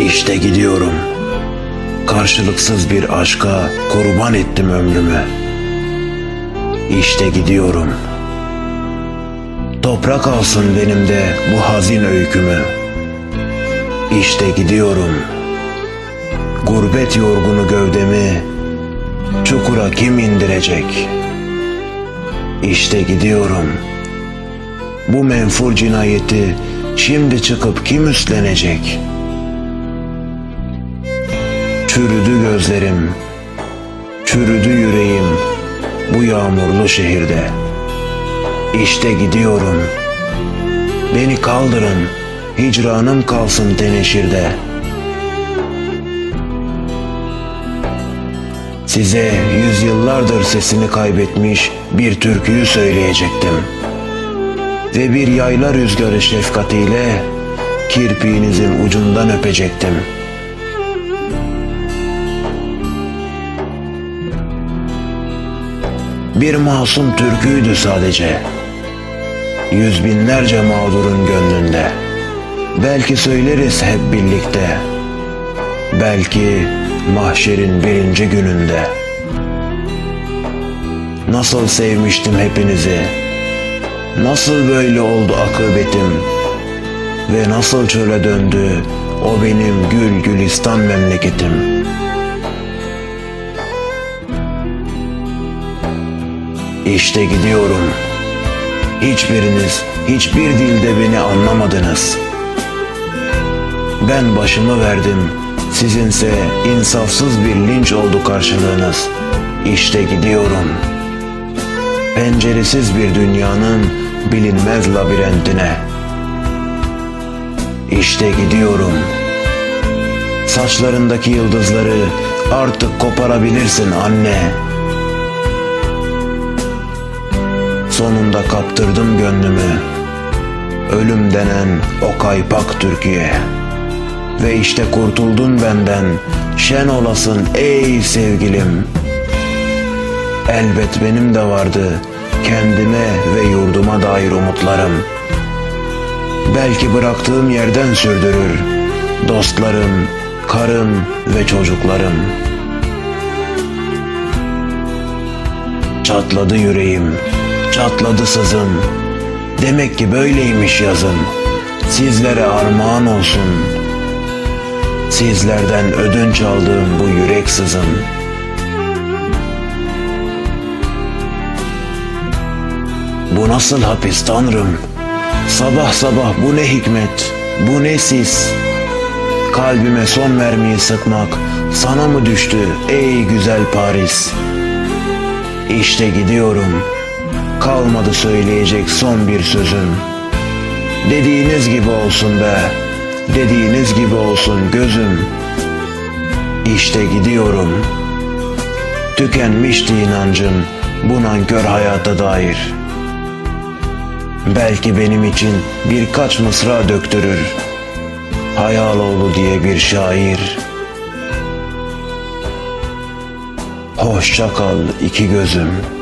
İşte gidiyorum. Karşılıksız bir aşka kurban ettim ömrümü. İşte gidiyorum. Toprak alsın benim de bu hazin öykümü. İşte gidiyorum. Gurbet yorgunu gövdemi çukura kim indirecek? İşte gidiyorum. Bu menfur cinayeti şimdi çıkıp kim üstlenecek? Çürüdü gözlerim, çürüdü yüreğim bu yağmurlu şehirde. İşte gidiyorum. Beni kaldırın, hicranım kalsın teneşirde. Size yüzyıllardır sesini kaybetmiş bir türküyü söyleyecektim. Ve bir yayla rüzgarı şefkatiyle kirpiğinizin ucundan öpecektim. Bir masum türküydü sadece. Yüz binlerce mağdurun gönlünde. Belki söyleriz hep birlikte. Belki mahşerin birinci gününde. Nasıl sevmiştim hepinizi. Nasıl böyle oldu akıbetim. Ve nasıl çöle döndü o benim gül gülistan memleketim. İşte gidiyorum. Hiçbiriniz hiçbir dilde beni anlamadınız. Ben başımı verdim. Sizinse insafsız bir linç oldu karşılığınız. İşte gidiyorum. Penceresiz bir dünyanın bilinmez labirentine. İşte gidiyorum. Saçlarındaki yıldızları artık koparabilirsin anne. Sonunda kaptırdım gönlümü. Ölüm denen o kaypak Türkiye. Ve işte kurtuldun benden. Şen olasın ey sevgilim. Elbet benim de vardı kendime ve yurduma dair umutlarım. Belki bıraktığım yerden sürdürür dostlarım, karım ve çocuklarım. Çatladı yüreğim, çatladı sızım. Demek ki böyleymiş yazım. Sizlere armağan olsun. Sizlerden ödünç aldığım bu yürek sızım. Bu nasıl hapis tanrım? Sabah sabah bu ne hikmet, bu ne sis? Kalbime son mermiyi sıkmak sana mı düştü ey güzel Paris? İşte gidiyorum. Kalmadı söyleyecek son bir sözüm. Dediğiniz gibi olsun be. Dediğiniz gibi olsun gözüm. İşte gidiyorum. Tükenmişti inancım bu nankör hayata dair. Belki benim için birkaç mısra döktürür. Hayaloğlu diye bir şair. Hoşça kal iki gözüm.